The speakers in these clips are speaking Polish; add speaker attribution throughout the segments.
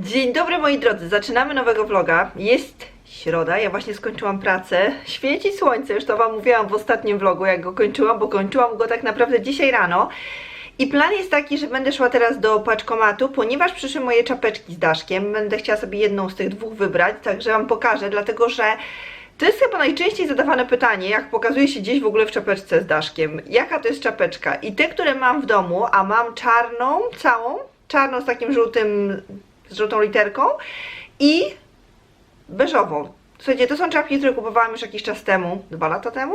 Speaker 1: Dzień dobry moi drodzy, zaczynamy nowego vloga. Jest środa, ja właśnie skończyłam pracę. Świeci słońce, już to wam mówiłam w ostatnim vlogu, jak go kończyłam, bo kończyłam go tak naprawdę dzisiaj rano. I plan jest taki, że będę szła teraz do paczkomatu, ponieważ przyszły moje czapeczki z daszkiem. Będę chciała sobie jedną z tych dwóch wybrać, także wam pokażę, dlatego że to jest chyba najczęściej zadawane pytanie, jak pokazuje się gdzieś w ogóle w czapeczce z daszkiem. Jaka to jest czapeczka? I te, które mam w domu, a mam czarną, całą, czarną z takim żółtym, z żółtą literką i beżową. Słuchajcie, to są czapki, które kupowałam już jakiś czas temu, dwa lata temu.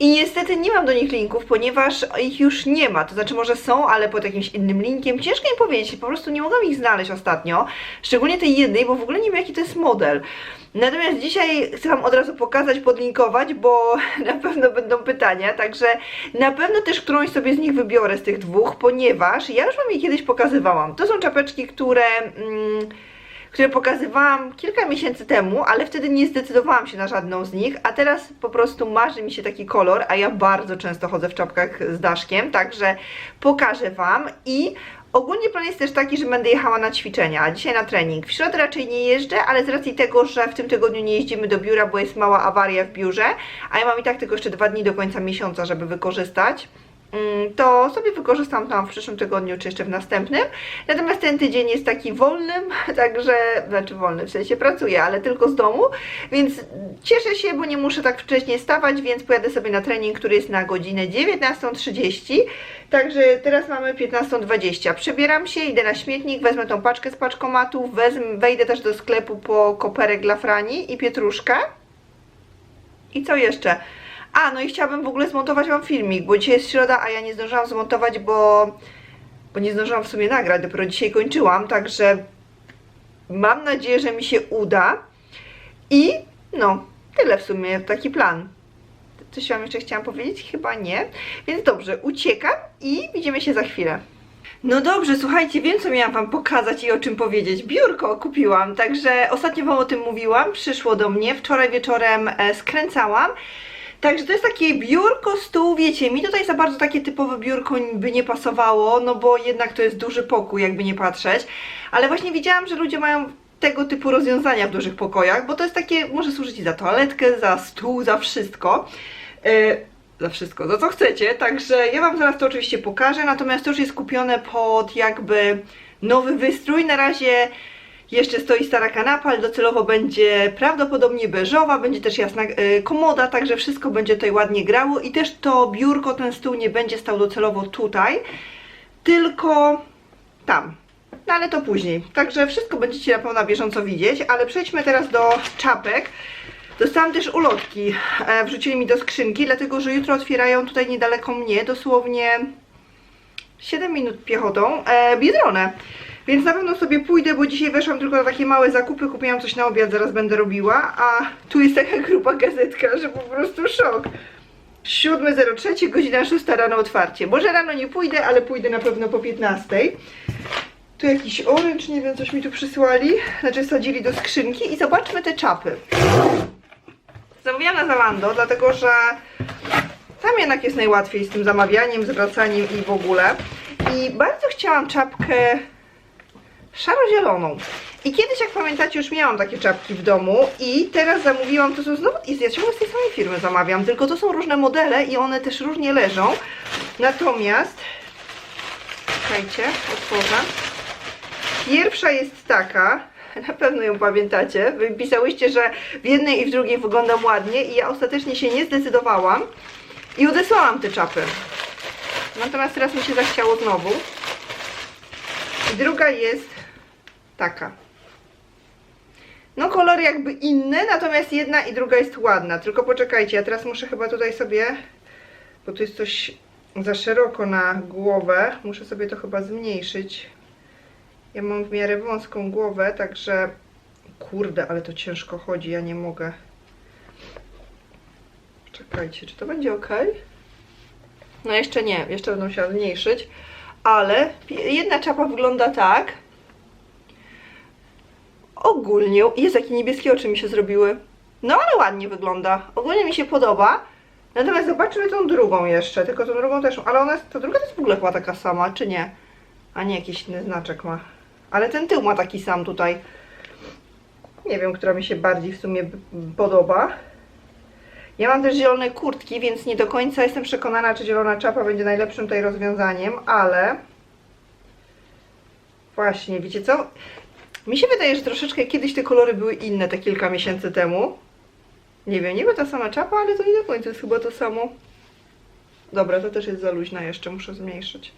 Speaker 1: I niestety nie mam do nich linków, ponieważ ich już nie ma, to znaczy może są, ale pod jakimś innym linkiem, ciężko mi powiedzieć, po prostu nie mogłam ich znaleźć ostatnio, szczególnie tej jednej, bo w ogóle nie wiem jaki to jest model. Natomiast dzisiaj chcę Wam od razu pokazać, podlinkować, bo na pewno będą pytania, także na pewno też którąś sobie z nich wybiorę z tych dwóch, ponieważ ja już Wam je kiedyś pokazywałam. To są czapeczki, które... Mm, które pokazywałam kilka miesięcy temu, ale wtedy nie zdecydowałam się na żadną z nich, a teraz po prostu marzy mi się taki kolor, a ja bardzo często chodzę w czapkach z daszkiem, także pokażę Wam i Ogólnie plan jest też taki, że będę jechała na ćwiczenia, dzisiaj na trening. W środę raczej nie jeżdżę, ale z racji tego, że w tym tygodniu nie jeździmy do biura, bo jest mała awaria w biurze, a ja mam i tak tylko jeszcze dwa dni do końca miesiąca, żeby wykorzystać, to sobie wykorzystam tam w przyszłym tygodniu, czy jeszcze w następnym. Natomiast ten tydzień jest taki wolnym, także, znaczy wolny, w sensie pracuję, ale tylko z domu, więc cieszę się, bo nie muszę tak wcześnie stawać, więc pojadę sobie na trening, który jest na godzinę 19.30. Także teraz mamy 15.20. Przebieram się, idę na śmietnik, wezmę tą paczkę z paczkomatu, wezmę, wejdę też do sklepu po koperek dla Frani i pietruszkę. I co jeszcze? A, no i chciałabym w ogóle zmontować Wam filmik, bo dzisiaj jest środa, a ja nie zdążyłam zmontować, bo, bo nie zdążyłam w sumie nagrać, dopiero dzisiaj kończyłam, także mam nadzieję, że mi się uda. I no, tyle w sumie, taki plan. Coś Wam jeszcze chciałam powiedzieć? Chyba nie. Więc dobrze, uciekam i widzimy się za chwilę. No dobrze, słuchajcie, wiem co miałam Wam pokazać i o czym powiedzieć. Biurko kupiłam, także ostatnio Wam o tym mówiłam, przyszło do mnie, wczoraj wieczorem e, skręcałam. Także to jest takie biurko, stół, wiecie, mi tutaj za bardzo takie typowe biurko by nie pasowało, no bo jednak to jest duży pokój, jakby nie patrzeć. Ale właśnie widziałam, że ludzie mają tego typu rozwiązania w dużych pokojach, bo to jest takie, może służyć i za toaletkę, za stół, za wszystko. Yy, za wszystko, za co chcecie, także ja Wam zaraz to oczywiście pokażę, natomiast to już jest kupione pod jakby nowy wystrój, na razie jeszcze stoi stara kanapa, ale docelowo będzie prawdopodobnie beżowa, będzie też jasna yy, komoda, także wszystko będzie tutaj ładnie grało i też to biurko, ten stół nie będzie stał docelowo tutaj, tylko tam, no ale to później. Także wszystko będziecie na pewno na bieżąco widzieć, ale przejdźmy teraz do czapek. Dostałam też ulotki, e, wrzucili mi do skrzynki, dlatego że jutro otwierają tutaj niedaleko mnie, dosłownie 7 minut piechotą, e, Biedronę. Więc na pewno sobie pójdę, bo dzisiaj weszłam tylko na takie małe zakupy, kupiłam coś na obiad, zaraz będę robiła, a tu jest taka gruba gazetka, że po prostu szok. 7.03, godzina 6 rano otwarcie. Może rano nie pójdę, ale pójdę na pewno po 15. Tu jakiś oręcz, nie wiem, coś mi tu przysłali. Znaczy sadzili do skrzynki i zobaczmy te czapy. Zamówiłam na Zalando, dlatego że tam jednak jest najłatwiej z tym zamawianiem, zwracaniem i w ogóle. I bardzo chciałam czapkę szaro-zieloną. I kiedyś, jak pamiętacie, już miałam takie czapki w domu i teraz zamówiłam, to są znowu, i ja ciągle z tej samej firmy zamawiam, tylko to są różne modele i one też różnie leżą. Natomiast, czekajcie, otworzę. Pierwsza jest taka, na pewno ją pamiętacie. Wy pisałyście, że w jednej i w drugiej wyglądam ładnie i ja ostatecznie się nie zdecydowałam i odesłałam te czapy. Natomiast teraz mi się zachciało znowu. I druga jest taka. No kolory jakby inne, natomiast jedna i druga jest ładna. Tylko poczekajcie, ja teraz muszę chyba tutaj sobie, bo tu jest coś za szeroko na głowę, muszę sobie to chyba zmniejszyć. Ja mam w miarę wąską głowę, także kurde, ale to ciężko chodzi, ja nie mogę. Czekajcie, czy to będzie ok? No jeszcze nie, jeszcze będę musiała zmniejszyć, ale jedna czapa wygląda tak. Ogólnie, jest jakie niebieskie oczy mi się zrobiły. No ale ładnie wygląda. Ogólnie mi się podoba. Natomiast zobaczmy tą drugą jeszcze, tylko tą drugą też, ale ona jest, ta druga to jest w ogóle chyba taka sama, czy nie? A nie, jakiś inny znaczek ma. Ale ten tył ma taki sam tutaj. Nie wiem, która mi się bardziej w sumie podoba. Ja mam też zielone kurtki, więc nie do końca jestem przekonana, czy zielona czapa będzie najlepszym tutaj rozwiązaniem, ale właśnie, wiecie co? Mi się wydaje, że troszeczkę kiedyś te kolory były inne, te kilka miesięcy temu. Nie wiem, niby ta sama czapa, ale to nie do końca jest chyba to samo. Dobra, to też jest za luźna jeszcze, muszę zmniejszyć.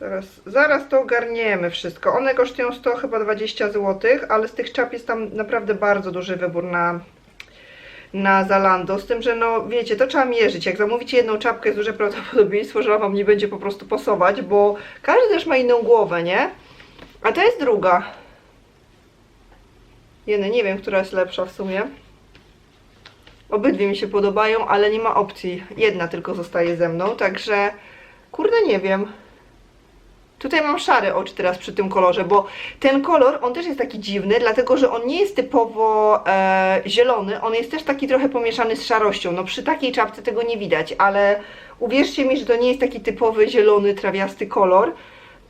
Speaker 1: Zaraz, zaraz to ogarniemy wszystko. One kosztują 100 chyba 20 zł, ale z tych czap jest tam naprawdę bardzo duży wybór na, na Zalando. Z tym, że no wiecie, to trzeba mierzyć. Jak zamówicie jedną czapkę, jest duże prawdopodobieństwo, że ona wam nie będzie po prostu pasować, bo każdy też ma inną głowę, nie? A to jest druga. Jedna, nie wiem, która jest lepsza w sumie. Obydwie mi się podobają, ale nie ma opcji. Jedna tylko zostaje ze mną, także kurde nie wiem. Tutaj mam szare oczy teraz przy tym kolorze, bo ten kolor, on też jest taki dziwny, dlatego że on nie jest typowo e, zielony, on jest też taki trochę pomieszany z szarością. No przy takiej czapce tego nie widać, ale uwierzcie mi, że to nie jest taki typowy zielony, trawiasty kolor.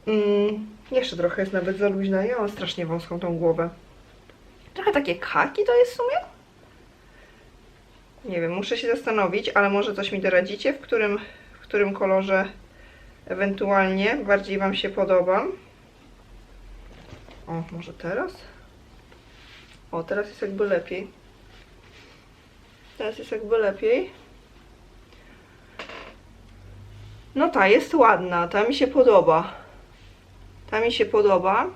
Speaker 1: Mm, jeszcze trochę jest nawet za luźna, ja mam strasznie wąską tą głowę. Trochę takie kaki to jest w sumie? Nie wiem, muszę się zastanowić, ale może coś mi doradzicie, w którym, w którym kolorze ewentualnie bardziej Wam się podoba. O, może teraz? O, teraz jest jakby lepiej. Teraz jest jakby lepiej. No ta jest ładna, ta mi się podoba. Ta mi się podoba.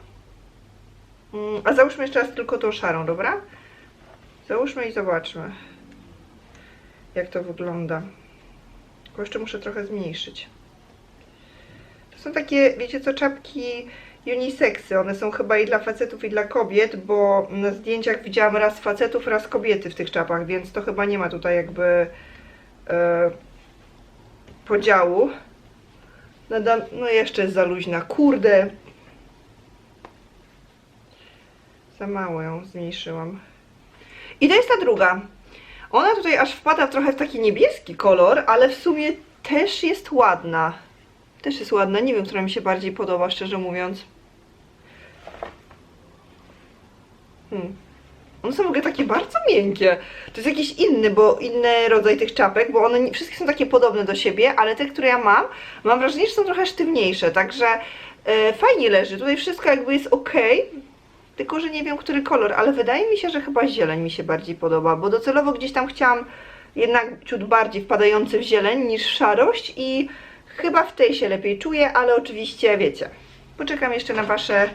Speaker 1: Mm, A załóżmy jeszcze raz tylko tą szarą, dobra? Załóżmy i zobaczmy, jak to wygląda. Tylko jeszcze muszę trochę zmniejszyć. To są takie, wiecie co, czapki uniseksy. One są chyba i dla facetów, i dla kobiet, bo na zdjęciach widziałam raz facetów, raz kobiety w tych czapach, więc to chyba nie ma tutaj jakby e, podziału. Nadam, no jeszcze jest za luźna. Kurde. Za mało ją zmniejszyłam. I to jest ta druga. Ona tutaj aż wpada trochę w taki niebieski kolor, ale w sumie też jest ładna. Też jest ładna. Nie wiem, która mi się bardziej podoba, szczerze mówiąc. Hmm. One są w ogóle takie bardzo miękkie. To jest jakiś inny, bo inny rodzaj tych czapek, bo one nie, wszystkie są takie podobne do siebie, ale te, które ja mam, mam wrażenie, że są trochę sztywniejsze, także e, fajnie leży. Tutaj wszystko jakby jest ok, tylko że nie wiem, który kolor, ale wydaje mi się, że chyba zieleń mi się bardziej podoba, bo docelowo gdzieś tam chciałam jednak ciut bardziej wpadający w zieleń niż w szarość i chyba w tej się lepiej czuję, ale oczywiście wiecie. Poczekam jeszcze na wasze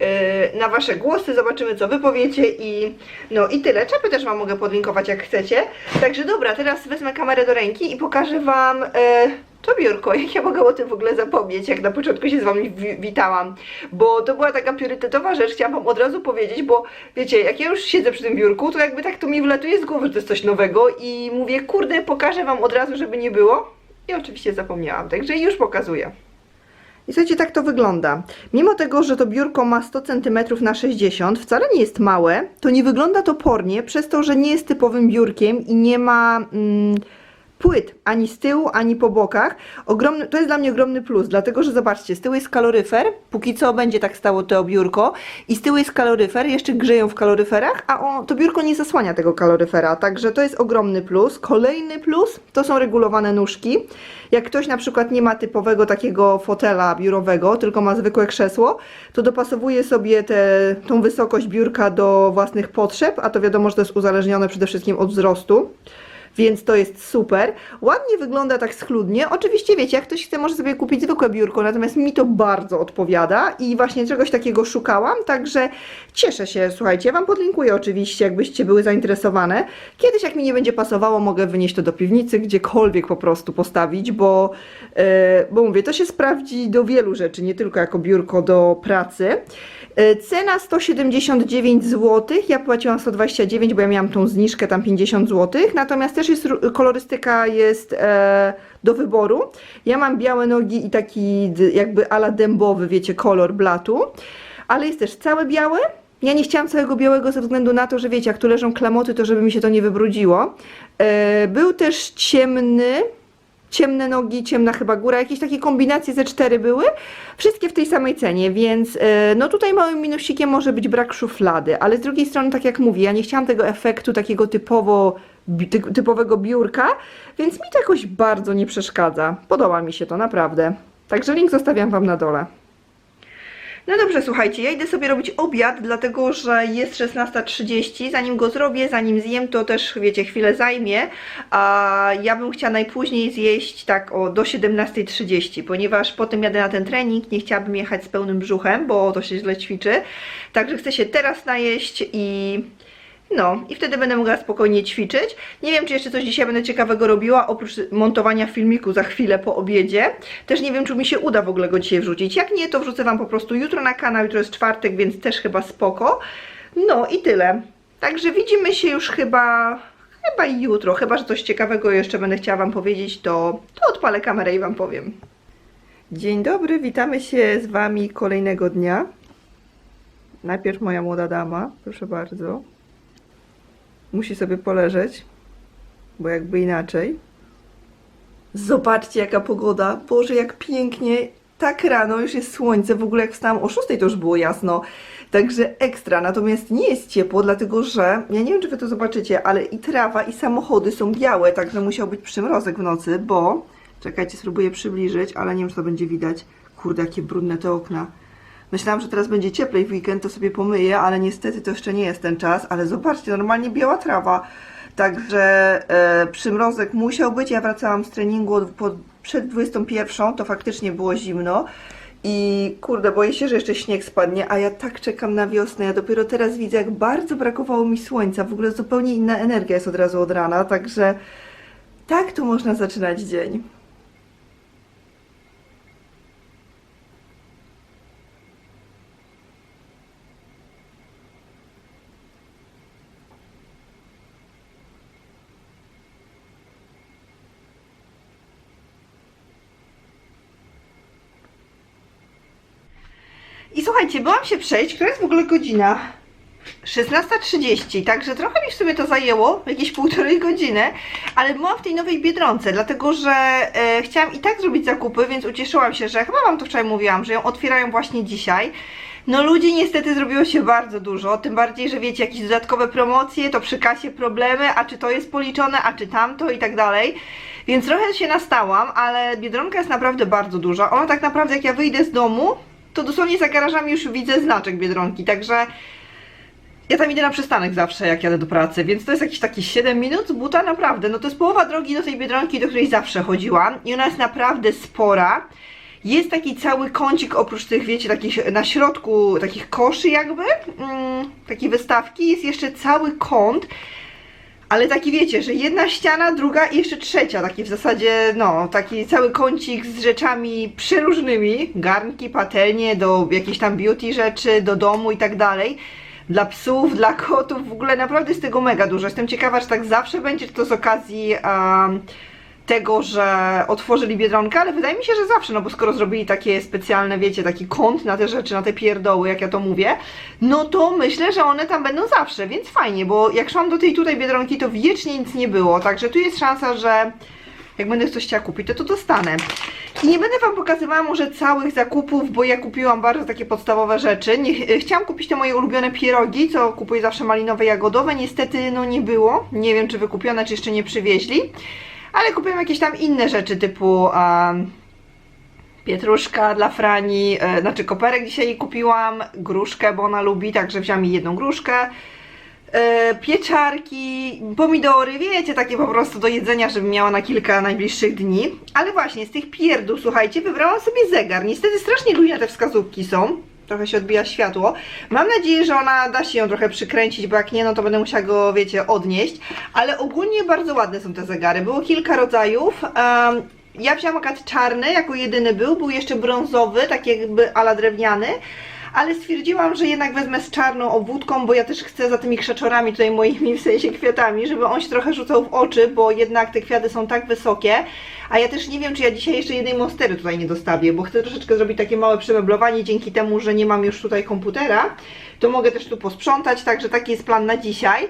Speaker 1: yy, na wasze głosy, zobaczymy co wy powiecie i no i tyle. Czapy też wam mogę podlinkować jak chcecie. Także dobra, teraz wezmę kamerę do ręki i pokażę wam yy, to biurko, jak ja mogę o tym w ogóle zapomnieć, jak na początku się z wami wi- witałam, bo to była taka priorytetowa rzecz, chciałam wam od razu powiedzieć, bo wiecie, jak ja już siedzę przy tym biurku, to jakby tak to mi wlatuje z głowy, że to jest coś nowego i mówię, kurde, pokażę wam od razu, żeby nie było i oczywiście zapomniałam, także już pokazuję. I słuchajcie, tak to wygląda. Mimo tego, że to biurko ma 100 cm na 60, wcale nie jest małe, to nie wygląda topornie, przez to, że nie jest typowym biurkiem i nie ma mm, płyt ani z tyłu, ani po bokach. Ogromny, to jest dla mnie ogromny plus, dlatego że zobaczcie, z tyłu jest kaloryfer, póki co będzie tak stało to biurko, i z tyłu jest kaloryfer, jeszcze grzeją w kaloryferach, a o, to biurko nie zasłania tego kaloryfera, także to jest ogromny plus. Kolejny plus to są regulowane nóżki. Jak ktoś na przykład nie ma typowego takiego fotela biurowego, tylko ma zwykłe krzesło, to dopasowuje sobie te, tą wysokość biurka do własnych potrzeb, a to wiadomo, że to jest uzależnione przede wszystkim od wzrostu. Więc to jest super. Ładnie wygląda tak schludnie. Oczywiście wiecie, jak ktoś chce, może sobie kupić zwykłe biurko, natomiast mi to bardzo odpowiada i właśnie czegoś takiego szukałam, także cieszę się. Słuchajcie, ja Wam podlinkuję oczywiście, jakbyście były zainteresowane. Kiedyś, jak mi nie będzie pasowało, mogę wynieść to do piwnicy, gdziekolwiek po prostu postawić, bo, e, bo mówię, to się sprawdzi do wielu rzeczy, nie tylko jako biurko do pracy. E, Cena 179 zł, ja płaciłam 129, bo ja miałam tą zniżkę tam 50 zł, natomiast też jest kolorystyka jest e, do wyboru. Ja mam białe nogi i taki jakby ala dębowy, wiecie, kolor blatu, ale jest też całe białe. Ja nie chciałam całego białego ze względu na to, że wiecie, jak tu leżą klamoty, to żeby mi się to nie wybrudziło. E, był też ciemny, ciemne nogi, ciemna chyba góra, jakieś takie kombinacje ze cztery były, wszystkie w tej samej cenie, więc e, no tutaj małym minusikiem może być brak szuflady, ale z drugiej strony, tak jak mówię, ja nie chciałam tego efektu takiego typowo typowego biurka, więc mi to jakoś bardzo nie przeszkadza. Podoba mi się to, naprawdę. Także link zostawiam Wam na dole. No dobrze, słuchajcie, ja idę sobie robić obiad, dlatego że jest 16.30. Zanim go zrobię, zanim zjem, to też, wiecie, chwilę zajmie. A ja bym chciała najpóźniej zjeść tak o do 17.30, ponieważ potem jadę na ten trening, nie chciałabym jechać z pełnym brzuchem, bo to się źle ćwiczy. Także chcę się teraz najeść i no, i wtedy będę mogła spokojnie ćwiczyć. Nie wiem, czy jeszcze coś dzisiaj będę ciekawego robiła, oprócz montowania filmiku za chwilę po obiedzie. Też nie wiem, czy mi się uda w ogóle go dzisiaj wrzucić. Jak nie, to wrzucę Wam po prostu jutro na kanał. Jutro jest czwartek, więc też chyba spoko. No i tyle. Także widzimy się już chyba, chyba jutro. Chyba, że coś ciekawego jeszcze będę chciała Wam powiedzieć, to, to odpalę kamerę i Wam powiem. Dzień dobry, witamy się z Wami kolejnego dnia. Najpierw moja młoda dama, proszę bardzo musi sobie poleżeć, bo jakby inaczej. Zobaczcie jaka pogoda, Boże jak pięknie, tak rano już jest słońce, w ogóle jak wstałam o 6 to już było jasno, także ekstra, natomiast nie jest ciepło, dlatego że, ja nie wiem czy Wy to zobaczycie, ale i trawa i samochody są białe, także musiał być przymrozek w nocy, bo, czekajcie, spróbuję przybliżyć, ale nie wiem czy to będzie widać, kurde jakie brudne te okna. Myślałam, że teraz będzie cieplej w weekend, to sobie pomyję, ale niestety to jeszcze nie jest ten czas. Ale zobaczcie, normalnie biała trawa. Także e, przymrozek musiał być. Ja wracałam z treningu od, po, przed 21, to faktycznie było zimno. I kurde, boję się, że jeszcze śnieg spadnie, a ja tak czekam na wiosnę. Ja dopiero teraz widzę, jak bardzo brakowało mi słońca. W ogóle zupełnie inna energia jest od razu od rana, także tak tu można zaczynać dzień. Słuchajcie, byłam się przejść, która jest w ogóle godzina 16.30, także trochę mi w sumie to zajęło, jakieś półtorej godziny, ale byłam w tej nowej Biedronce, dlatego że e, chciałam i tak zrobić zakupy, więc ucieszyłam się, że chyba Wam to wczoraj mówiłam, że ją otwierają właśnie dzisiaj. No ludzi niestety zrobiło się bardzo dużo, tym bardziej, że wiecie, jakieś dodatkowe promocje, to przy kasie problemy, a czy to jest policzone, a czy tamto i tak dalej. Więc trochę się nastałam, ale Biedronka jest naprawdę bardzo duża. Ona tak naprawdę jak ja wyjdę z domu, to dosłownie za garażami już widzę znaczek Biedronki, także ja tam idę na przystanek zawsze, jak jadę do pracy, więc to jest jakieś takie 7 minut buta, naprawdę. No to jest połowa drogi do tej Biedronki, do której zawsze chodziłam i ona jest naprawdę spora. Jest taki cały kącik, oprócz tych, wiecie, takich na środku, takich koszy jakby, mm, takiej wystawki, jest jeszcze cały kąt, ale taki wiecie, że jedna ściana, druga i jeszcze trzecia, taki w zasadzie, no, taki cały kącik z rzeczami przeróżnymi, garnki, patelnie, do jakichś tam beauty rzeczy, do domu i tak dalej. Dla psów, dla kotów, w ogóle naprawdę jest tego mega dużo. Jestem ciekawa, czy tak zawsze będzie, czy to z okazji um, tego, że otworzyli Biedronkę, ale wydaje mi się, że zawsze, no bo skoro zrobili takie specjalne, wiecie, taki kąt na te rzeczy, na te pierdoły, jak ja to mówię, no to myślę, że one tam będą zawsze, więc fajnie, bo jak szłam do tej tutaj Biedronki, to wiecznie nic nie było, także tu jest szansa, że jak będę coś chciała kupić, to to dostanę. I nie będę Wam pokazywała może całych zakupów, bo ja kupiłam bardzo takie podstawowe rzeczy. Nie, ch- chciałam kupić te moje ulubione pierogi, co kupuję zawsze malinowe, jagodowe. Niestety, no nie było. Nie wiem, czy wykupione, czy jeszcze nie przywieźli. Ale kupiłam jakieś tam inne rzeczy, typu um, pietruszka dla Frani, e, znaczy koperek dzisiaj kupiłam, gruszkę, bo ona lubi, także wziąłam jej jedną gruszkę. E, pieczarki, pomidory, wiecie, takie po prostu do jedzenia, żebym miała na kilka najbliższych dni. Ale właśnie z tych pierdół, słuchajcie, wybrałam sobie zegar. Niestety strasznie luźne te wskazówki są. Trochę się odbija światło. Mam nadzieję, że ona da się ją trochę przykręcić, bo jak nie, no to będę musiała go, wiecie, odnieść. Ale ogólnie bardzo ładne są te zegary. Było kilka rodzajów. Em, ja wziąłam akurat czarny, jako jedyny był. Był jeszcze brązowy, tak jakby ala drewniany ale stwierdziłam, że jednak wezmę z czarną obwódką, bo ja też chcę za tymi krzaczorami tutaj moimi, w sensie kwiatami, żeby on się trochę rzucał w oczy, bo jednak te kwiaty są tak wysokie, a ja też nie wiem, czy ja dzisiaj jeszcze jednej monstery tutaj nie dostawię, bo chcę troszeczkę zrobić takie małe przemeblowanie, dzięki temu, że nie mam już tutaj komputera, to mogę też tu posprzątać, także taki jest plan na dzisiaj.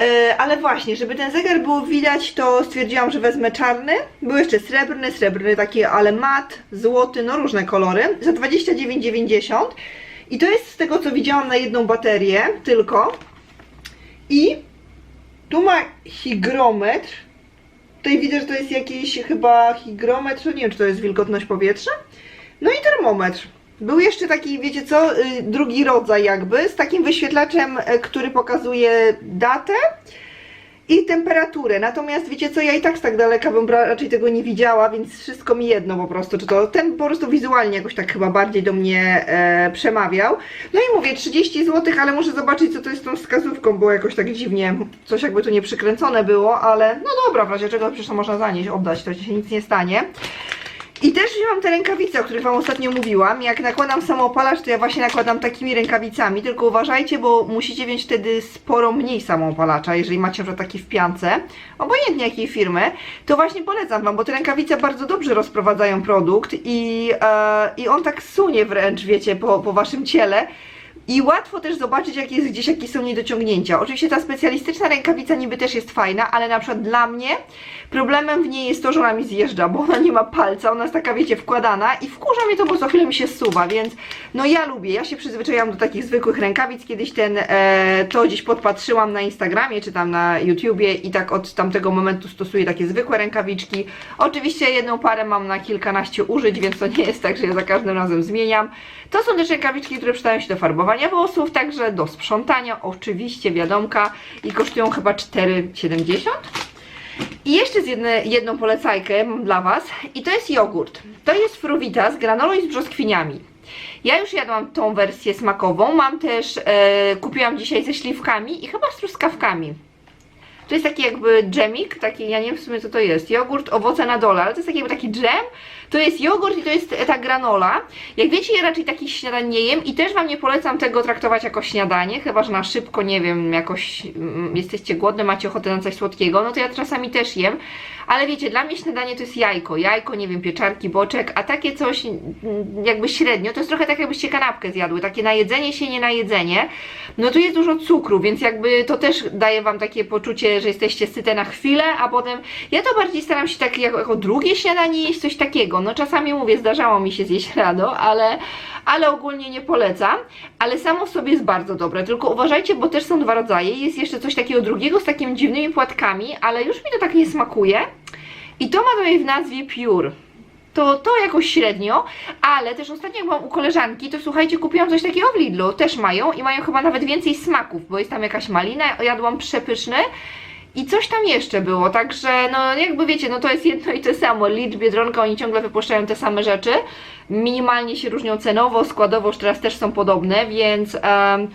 Speaker 1: E, ale właśnie, żeby ten zegar było widać, to stwierdziłam, że wezmę czarny. Był jeszcze srebrny, srebrny taki, ale mat, złoty, no różne kolory. Za 29,90. I to jest z tego, co widziałam na jedną baterię tylko. I tu ma hygrometr. Tutaj widzę, że to jest jakiś chyba hygrometr, nie wiem, czy to jest wilgotność powietrza. No i termometr. Był jeszcze taki, wiecie co, y, drugi rodzaj jakby, z takim wyświetlaczem, y, który pokazuje datę i temperaturę. Natomiast wiecie co, ja i tak z tak daleka bym raczej tego nie widziała, więc wszystko mi jedno po prostu, czy to ten po prostu wizualnie jakoś tak chyba bardziej do mnie e, przemawiał. No i mówię, 30 zł, ale muszę zobaczyć co to jest z tą wskazówką, bo jakoś tak dziwnie, coś jakby tu nie przykręcone było, ale no dobra, w razie czego przecież to można zanieść, oddać, to się nic nie stanie. I też wzięłam te rękawice, o których Wam ostatnio mówiłam. Jak nakładam samoopalacz, to ja właśnie nakładam takimi rękawicami, tylko uważajcie, bo musicie wziąć wtedy sporo mniej samoopalacza, jeżeli macie że taki w piance, obojętnie jakiej firmy, to właśnie polecam Wam, bo te rękawice bardzo dobrze rozprowadzają produkt i, e, i on tak sunie wręcz, wiecie, po, po Waszym ciele. I łatwo też zobaczyć, jak jest gdzieś jakieś są niedociągnięcia. Oczywiście ta specjalistyczna rękawica niby też jest fajna, ale na przykład dla mnie problemem w niej jest to, że ona mi zjeżdża, bo ona nie ma palca, ona jest taka, wiecie, wkładana i wkurza mnie to, bo co chwilę mi się zsuwa, więc no ja lubię, ja się przyzwyczaiłam do takich zwykłych rękawic, kiedyś ten, e, to gdzieś podpatrzyłam na Instagramie, czy tam na YouTubie i tak od tamtego momentu stosuję takie zwykłe rękawiczki. Oczywiście jedną parę mam na kilkanaście użyć, więc to nie jest tak, że ja za każdym razem zmieniam. To są też rękawiczki, które przydają się do farbowania włosów, także do sprzątania, oczywiście, wiadomka i kosztują chyba 4,70. I jeszcze z jedne, jedną polecajkę mam dla Was i to jest jogurt. To jest fruwita z granolą i z brzoskwiniami. Ja już jadłam tą wersję smakową, mam też, e, kupiłam dzisiaj ze śliwkami i chyba z truskawkami. To jest taki jakby dżemik, taki, ja nie wiem w sumie co to jest, jogurt, owoce na dole, ale to jest taki jakby taki dżem, to jest jogurt i to jest ta granola. Jak wiecie, ja raczej takich śniadań nie jem i też Wam nie polecam tego traktować jako śniadanie, chyba, że na szybko, nie wiem, jakoś mm, jesteście głodne, macie ochotę na coś słodkiego, no to ja czasami też jem, ale wiecie, dla mnie śniadanie to jest jajko, jajko, nie wiem, pieczarki, boczek, a takie coś mm, jakby średnio, to jest trochę tak jakbyście kanapkę zjadły, takie najedzenie się, nie najedzenie, no tu jest dużo cukru, więc jakby to też daje Wam takie poczucie, że jesteście syte na chwilę, a potem ja to bardziej staram się tak jako, jako drugie śniadanie jeść coś takiego, no czasami mówię, zdarzało mi się zjeść rano, ale, ale ogólnie nie polecam, ale samo w sobie jest bardzo dobre, tylko uważajcie, bo też są dwa rodzaje, jest jeszcze coś takiego drugiego z takimi dziwnymi płatkami, ale już mi to tak nie smakuje i to ma tutaj w nazwie Pure. To, to jakoś średnio, ale też ostatnio jak byłam u koleżanki, to słuchajcie, kupiłam coś takiego w Lidlu, też mają i mają chyba nawet więcej smaków, bo jest tam jakaś malina, jadłam przepyszny i coś tam jeszcze było, także no jakby wiecie, no to jest jedno i to samo, Lidl, Biedronka, oni ciągle wypuszczają te same rzeczy, minimalnie się różnią cenowo, składowo już teraz też są podobne, więc... em,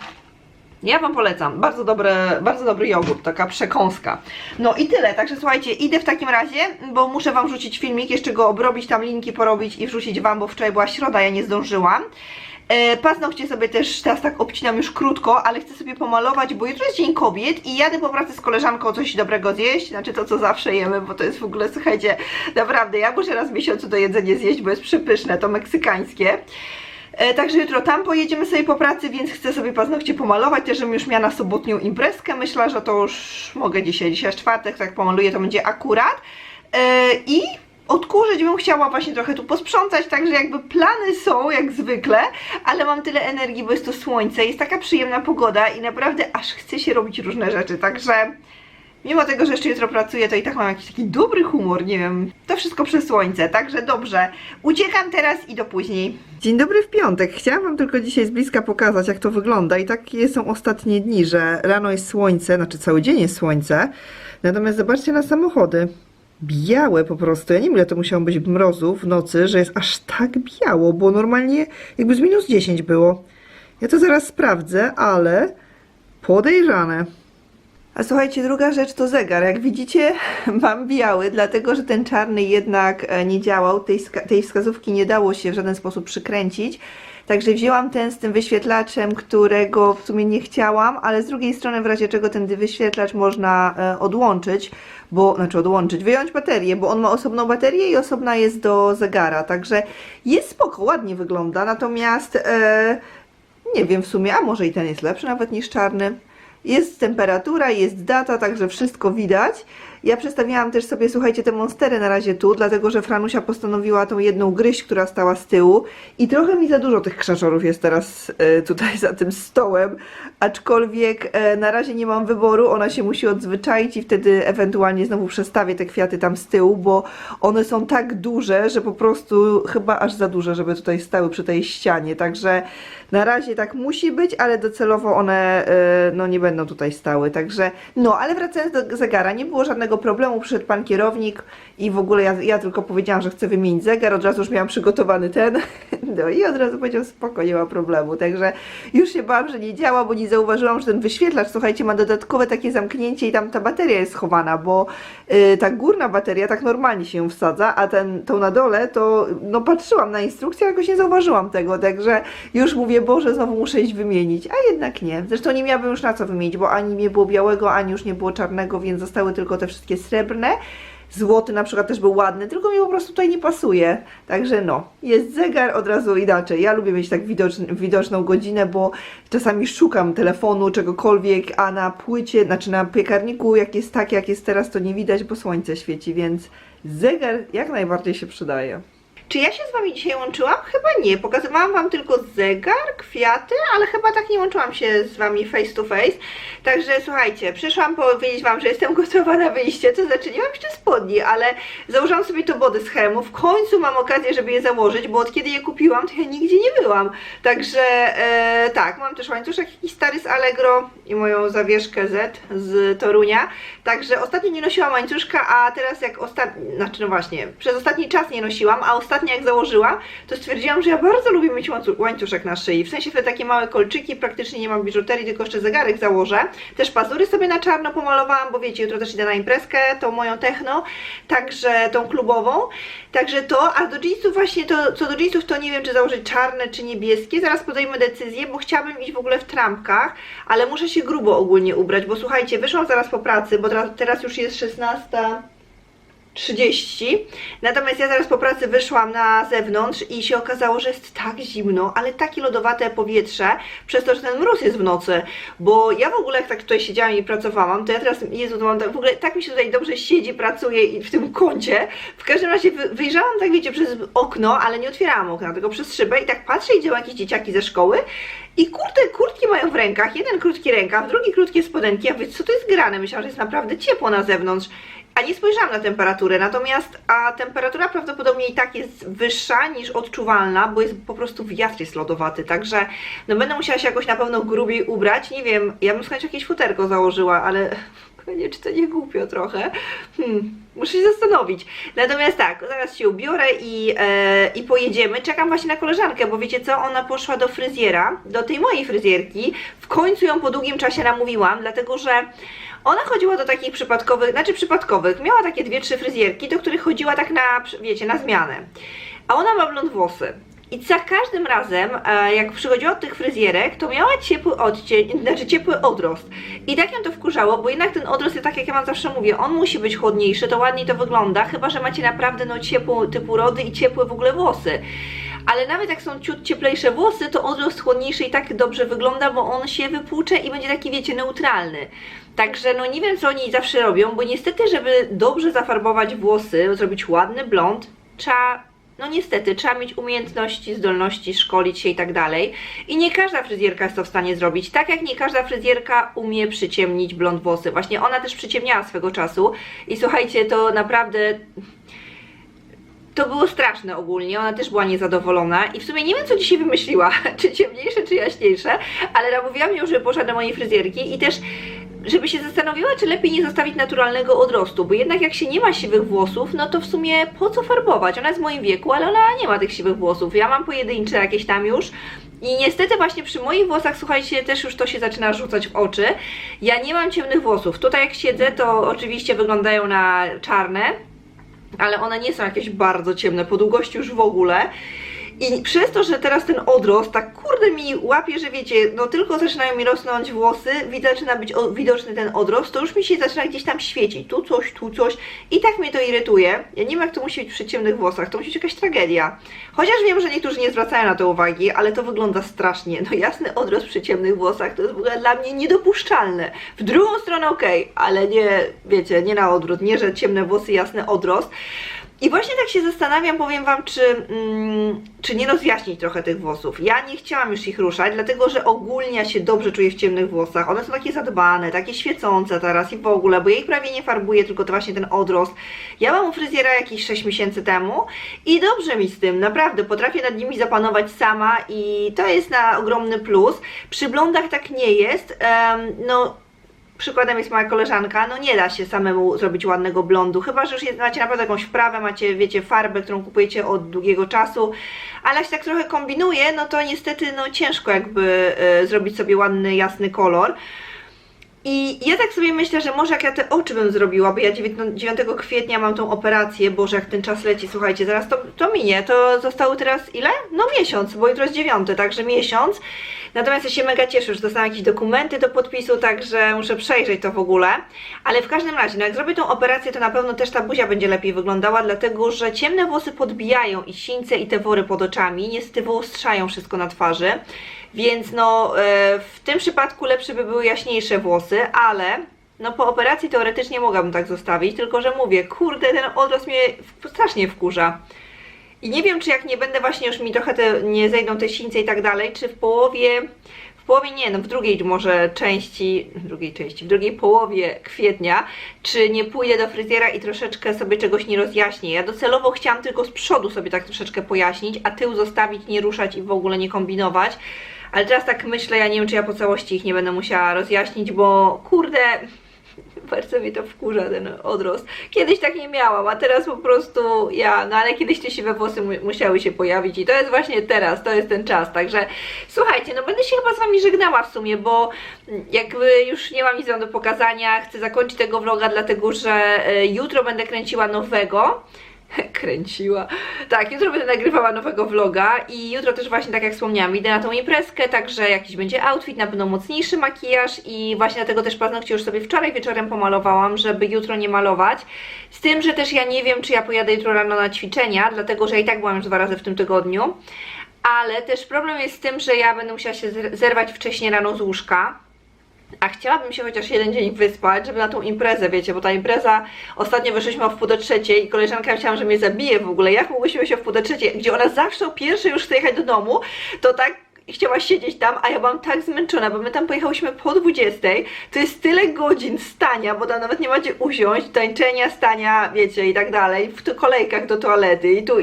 Speaker 1: ja Wam polecam. Bardzo, dobre, bardzo dobry jogurt, taka przekąska. No i tyle. Także słuchajcie, idę w takim razie, bo muszę Wam wrzucić filmik, jeszcze go obrobić, tam linki porobić i wrzucić Wam, bo wczoraj była środa, ja nie zdążyłam. E, paznokcie sobie też teraz tak obcinam już krótko, ale chcę sobie pomalować, bo jutro jest Dzień Kobiet i jadę po pracy z koleżanką coś dobrego zjeść, znaczy to co zawsze jemy, bo to jest w ogóle, słuchajcie, naprawdę, ja muszę raz w miesiącu to jedzenie zjeść, bo jest przepyszne, to meksykańskie. E, Także jutro tam pojedziemy sobie po pracy, więc chcę sobie paznokcie pomalować, też żebym już miała na sobotnią imprezkę. Myślę, że to już mogę dzisiaj, dzisiaj czwartek, tak pomaluję, to będzie akurat. E, I odkurzyć bym chciała właśnie trochę tu posprzątać, także jakby plany są jak zwykle, ale mam tyle energii, bo jest to słońce, jest taka przyjemna pogoda i naprawdę aż chce się robić różne rzeczy, także... Mimo tego, że jeszcze jutro pracuję, to i tak mam jakiś taki dobry humor, nie wiem. To wszystko przez słońce, także dobrze. Uciekam teraz i do później. Dzień dobry w piątek. Chciałam Wam tylko dzisiaj z bliska pokazać, jak to wygląda. I takie są ostatnie dni, że rano jest słońce, znaczy cały dzień jest słońce. Natomiast zobaczcie na samochody. Białe po prostu. Ja nie wiem, ile to musiało być mrozu w nocy, że jest aż tak biało, bo normalnie jakby z minus 10 było. Ja to zaraz sprawdzę, ale podejrzane. A słuchajcie, druga rzecz to zegar. Jak widzicie, mam biały, dlatego że ten czarny jednak e, nie działał. Tej, tej wskazówki nie dało się w żaden sposób przykręcić. Także wzięłam ten z tym wyświetlaczem, którego w sumie nie chciałam, ale z drugiej strony w razie czego ten wyświetlacz można e, odłączyć, bo, znaczy odłączyć, wyjąć baterię, bo on ma osobną baterię i osobna jest do zegara. Także jest spoko, ładnie wygląda, natomiast e, nie wiem w sumie, a może i ten jest lepszy nawet niż czarny. Jest temperatura, jest data, także wszystko widać. Ja przestawiałam też sobie, słuchajcie, te monstery na razie tu, dlatego że Franusia postanowiła tą jedną gryź, która stała z tyłu. I trochę mi za dużo tych krzaczorów jest teraz e, tutaj za tym stołem, aczkolwiek e, na razie nie mam wyboru, ona się musi odzwyczaić i wtedy ewentualnie znowu przestawię te kwiaty tam z tyłu, bo one są tak duże, że po prostu chyba aż za duże, żeby tutaj stały przy tej ścianie, także na razie tak musi być, ale docelowo one e, no nie będą tutaj stały, także no, ale wracając do zegara, nie było żadnego problemu, przyszedł pan kierownik i w ogóle ja, ja tylko powiedziałam, że chcę wymienić zegar, od razu już miałam przygotowany ten, no i od razu powiedział spoko, nie ma problemu, także już się bałam, że nie działa, bo nie zauważyłam, że ten wyświetlacz, słuchajcie, ma dodatkowe takie zamknięcie i tam ta bateria jest schowana, bo y, ta górna bateria tak normalnie się ją wsadza, a ten, tą na dole to, no patrzyłam na instrukcję, jakoś nie zauważyłam tego, także już mówię, Boże, znowu muszę iść wymienić, a jednak nie. Zresztą nie miałabym już na co wymienić, bo ani nie było białego, ani już nie było czarnego, więc zostały tylko te wszystkie srebrne. Złoty na przykład też był ładny, tylko mi po prostu tutaj nie pasuje. Także no, jest zegar od razu inaczej. Ja lubię mieć tak widoczn widoczną godzinę, bo czasami szukam telefonu, czegokolwiek, a na płycie, znaczy na piekarniku, jak jest tak, jak jest teraz, to nie widać, bo słońce świeci, więc zegar jak najbardziej się przydaje. Czy ja się z Wami dzisiaj łączyłam? Chyba nie. Pokazywałam Wam tylko zegar, kwiaty, ale chyba tak nie łączyłam się z Wami face to face. Także słuchajcie, przyszłam powiedzieć Wam, że jestem gotowa na wyjście, to znaczy nie mam jeszcze spodni, ale założyłam sobie to body z. W końcu mam okazję, żeby je założyć, bo od kiedy je kupiłam, to ja nigdzie nie byłam. Także e, tak, mam też łańcuszek jakiś stary z Allegro i moją zawieszkę Z z Torunia. Także ostatnio nie nosiłam łańcuszka, a teraz jak ostatni, znaczy no właśnie, przez ostatni czas nie nosiłam, a ostatnio jak założyłam, to stwierdziłam, że ja bardzo lubię mieć łańcu- łańcuszek na szyi. W sensie te takie małe kolczyki, praktycznie nie mam biżuterii, tylko jeszcze zegarek założę. Też pazury sobie na czarno pomalowałam, bo wiecie, jutro też idę na imprezkę, tą moją techno, także tą klubową. Także to, a do jeansów właśnie to, co do jeansów to nie wiem, czy założyć czarne, czy niebieskie. Zaraz podejmę decyzję, bo chciałabym iść w ogóle w trampkach, ale muszę się grubo ogólnie ubrać, bo słuchajcie, wyszłam zaraz po pracy, bo teraz, teraz już jest 16. 30. Natomiast ja zaraz po pracy wyszłam na zewnątrz i się okazało, że jest tak zimno, ale takie lodowate powietrze, przez to, że ten mróz jest w nocy. Bo ja w ogóle jak tak tutaj siedziałam i pracowałam, to ja teraz, to mam tak, w ogóle tak mi się tutaj dobrze siedzi, pracuje i w tym kącie. W każdym razie wy- wyjrzałam tak, wiecie, przez okno, ale nie otwierałam okna, tylko przez szybę i tak patrzę, idzie jakieś dzieciaki ze szkoły i kurde, kurtki mają w rękach, jeden krótki rękaw, drugi krótkie spodenki, ja mówię, co to jest grane? Myślałam, że jest naprawdę ciepło na zewnątrz. A nie spojrzałam na temperaturę, natomiast a temperatura prawdopodobnie i tak jest wyższa niż odczuwalna, bo jest po prostu wiatr jest lodowaty, także no będę musiała się jakoś na pewno grubiej ubrać. Nie wiem, ja bym z jakieś futerko założyła, ale nie, czy to nie głupio trochę. Hmm, muszę się zastanowić. Natomiast tak, zaraz się ubiorę i, e, i pojedziemy. Czekam właśnie na koleżankę, bo wiecie co, ona poszła do fryzjera, do tej mojej fryzjerki. W końcu ją po długim czasie namówiłam, dlatego że ona chodziła do takich przypadkowych, znaczy przypadkowych, miała takie dwie, trzy fryzjerki, do których chodziła tak na, wiecie, na zmianę. A ona ma blond włosy. I za każdym razem, e, jak przychodziła od tych fryzjerek, to miała ciepły odcień, znaczy ciepły odrost. I tak ją to wkurzało, bo jednak ten odrost, tak jak ja wam zawsze mówię, on musi być chłodniejszy, to ładniej to wygląda, chyba że macie naprawdę no ciepłą typu rody i ciepłe w ogóle włosy. Ale nawet jak są ciut cieplejsze włosy, to odrost chłodniejszy i tak dobrze wygląda, bo on się wypłucze i będzie taki, wiecie, neutralny. Także no nie wiem, co oni zawsze robią, bo niestety, żeby dobrze zafarbować włosy, zrobić ładny blond, trzeba no niestety, trzeba mieć umiejętności, zdolności, szkolić się i tak dalej. I nie każda fryzjerka jest to w stanie zrobić. Tak jak nie każda fryzjerka umie przyciemnić blond włosy. Właśnie ona też przyciemniała swego czasu. I słuchajcie, to naprawdę to było straszne ogólnie, ona też była niezadowolona i w sumie nie wiem co dzisiaj wymyśliła, czy ciemniejsze, czy jaśniejsze, ale namówiłam ją, żeby poszła do mojej fryzjerki i też żeby się zastanowiła, czy lepiej nie zostawić naturalnego odrostu, bo jednak jak się nie ma siwych włosów, no to w sumie po co farbować? Ona jest w moim wieku, ale ona nie ma tych siwych włosów. Ja mam pojedyncze jakieś tam już. I niestety właśnie przy moich włosach, słuchajcie, też już to się zaczyna rzucać w oczy. Ja nie mam ciemnych włosów. Tutaj jak siedzę, to oczywiście wyglądają na czarne, ale one nie są jakieś bardzo ciemne, po długości już w ogóle. I przez to, że teraz ten odrost tak kurde mi łapie, że wiecie, no tylko zaczynają mi rosnąć włosy, zaczyna być widoczny ten odrost, to już mi się zaczyna gdzieś tam świecić, tu coś, tu coś i tak mnie to irytuje. Ja nie wiem jak to musi być przy ciemnych włosach, to musi być jakaś tragedia. Chociaż wiem, że niektórzy nie zwracają na to uwagi, ale to wygląda strasznie. No jasny odrost przy ciemnych włosach to jest w ogóle dla mnie niedopuszczalne. W drugą stronę okej, ale nie, wiecie, nie na odwrót, nie, że ciemne włosy, jasny odrost. I właśnie tak się zastanawiam, powiem Wam, czy, mm, czy nie rozjaśnić trochę tych włosów. Ja nie chciałam już ich ruszać, dlatego że ogólnie ja się dobrze czuję w ciemnych włosach. One są takie zadbane, takie świecące teraz i w ogóle, bo ja ich prawie nie farbuję, tylko to właśnie ten odrost. Ja mam u fryzjera jakieś 6 miesięcy temu i dobrze mi z tym, naprawdę. Potrafię nad nimi zapanować sama i to jest na ogromny plus. Przy blondach tak nie jest. Em, no, Przykładem jest moja koleżanka, no nie da się samemu zrobić ładnego blondu, chyba że już macie naprawdę jakąś wprawę, macie, wiecie, farbę, którą kupujecie od długiego czasu, ale jak się tak trochę kombinuje, no to niestety, no ciężko jakby e, zrobić sobie ładny, jasny kolor. I ja tak sobie myślę, że może jak ja te oczy bym zrobiła, bo ja 9 9 kwietnia mam tą operację, Boże jak ten czas leci, słuchajcie, zaraz to, to minie, to zostało teraz ile? No miesiąc, bo jutro jest 9, także miesiąc. Natomiast ja się mega cieszę, że dostałam jakieś dokumenty do podpisu, także muszę przejrzeć to w ogóle. Ale w każdym razie, no jak zrobię tą operację, to na pewno też ta buzia będzie lepiej wyglądała, dlatego że ciemne włosy podbijają i sińce i te wory pod oczami, niestety wyostrzają wszystko na twarzy. Więc no, e, w tym przypadku lepsze by były jaśniejsze włosy, ale no po operacji teoretycznie mogłabym tak zostawić, tylko że mówię, kurde, ten odrost mnie strasznie wkurza. I nie wiem, czy jak nie będę właśnie już mi trochę te, nie zejdą te sińce i tak dalej, czy w połowie, w połowie nie, no w drugiej może części, w drugiej części, w drugiej połowie kwietnia, czy nie pójdę do fryzjera i troszeczkę sobie czegoś nie rozjaśnię. Ja docelowo chciałam tylko z przodu sobie tak troszeczkę pojaśnić, a tył zostawić, nie ruszać i w ogóle nie kombinować. Ale teraz tak myślę, ja nie wiem, czy ja po całości ich nie będę musiała rozjaśnić, bo kurde, bardzo mnie to wkurza ten odrost. Kiedyś tak nie miałam, a teraz po prostu ja, no ale kiedyś te siwe włosy mu musiały się pojawić i to jest właśnie teraz, to jest ten czas, także słuchajcie, no będę się chyba z Wami żegnała w sumie, bo jakby już nie mam nic Wam do pokazania, chcę zakończyć tego vloga, dlatego że e, jutro będę kręciła nowego, kręciła. Tak, jutro będę nagrywała nowego vloga i jutro też właśnie, tak jak wspomniałam, idę na tą imprezkę, także jakiś będzie outfit, na pewno mocniejszy makijaż i właśnie dlatego też paznokcie już sobie wczoraj wieczorem pomalowałam, żeby jutro nie malować. Z tym, że też ja nie wiem, czy ja pojadę jutro rano na ćwiczenia, dlatego że ja i tak byłam już dwa razy w tym tygodniu. Ale też problem jest z tym, że ja będę musiała się zer- zerwać wcześniej rano z łóżka. A chciałabym się chociaż jeden dzień wyspać, żeby na tą imprezę, wiecie, bo ta impreza, ostatnio wyszliśmy o wpół do trzeciej i koleżanka myślałam, że mnie zabije w ogóle, jak mogłyśmy się o wpół do trzeciej, gdzie ona zawsze o pierwszej już chce jechać do domu, to tak chciała siedzieć tam, a ja byłam tak zmęczona, bo my tam pojechałyśmy po 20, to jest tyle godzin stania, bo tam nawet nie macie usiąść, tańczenia, stania, wiecie, i tak dalej, w kolejkach do toalety i tu.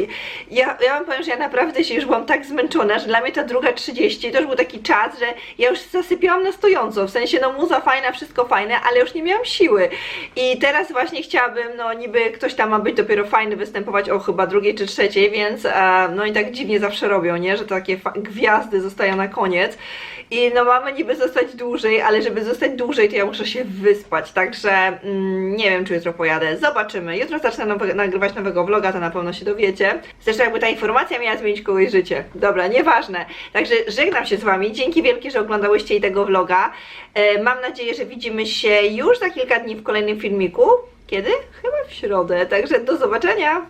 Speaker 1: Ja, ja wam powiem, że ja naprawdę się już byłam tak zmęczona, że dla mnie ta druga 30 to już był taki czas, że ja już zasypiałam na stojąco, w sensie no muza fajna, wszystko fajne, ale już nie miałam siły. I teraz właśnie chciałabym, no niby ktoś tam ma być dopiero fajny, występować o chyba drugiej czy trzeciej, więc e, no i tak dziwnie zawsze robią, nie, że takie gwiazdy zostają na koniec. I no mamy niby zostać dłużej, ale żeby zostać dłużej, to ja muszę się wyspać, także mm, nie wiem, czy jutro pojadę. Zobaczymy. Jutro zacznę nowe, nagrywać nowego vloga, to na pewno się dowiecie. Zresztą jakby ta informacja miała zmienić kogoś życie. Dobra, nieważne. Także żegnam się z Wami. Dzięki wielkie, że oglądałyście i tego vloga. E, mam nadzieję, że widzimy się już za kilka dni w kolejnym filmiku. Kiedy? Chyba w środę. Także do zobaczenia.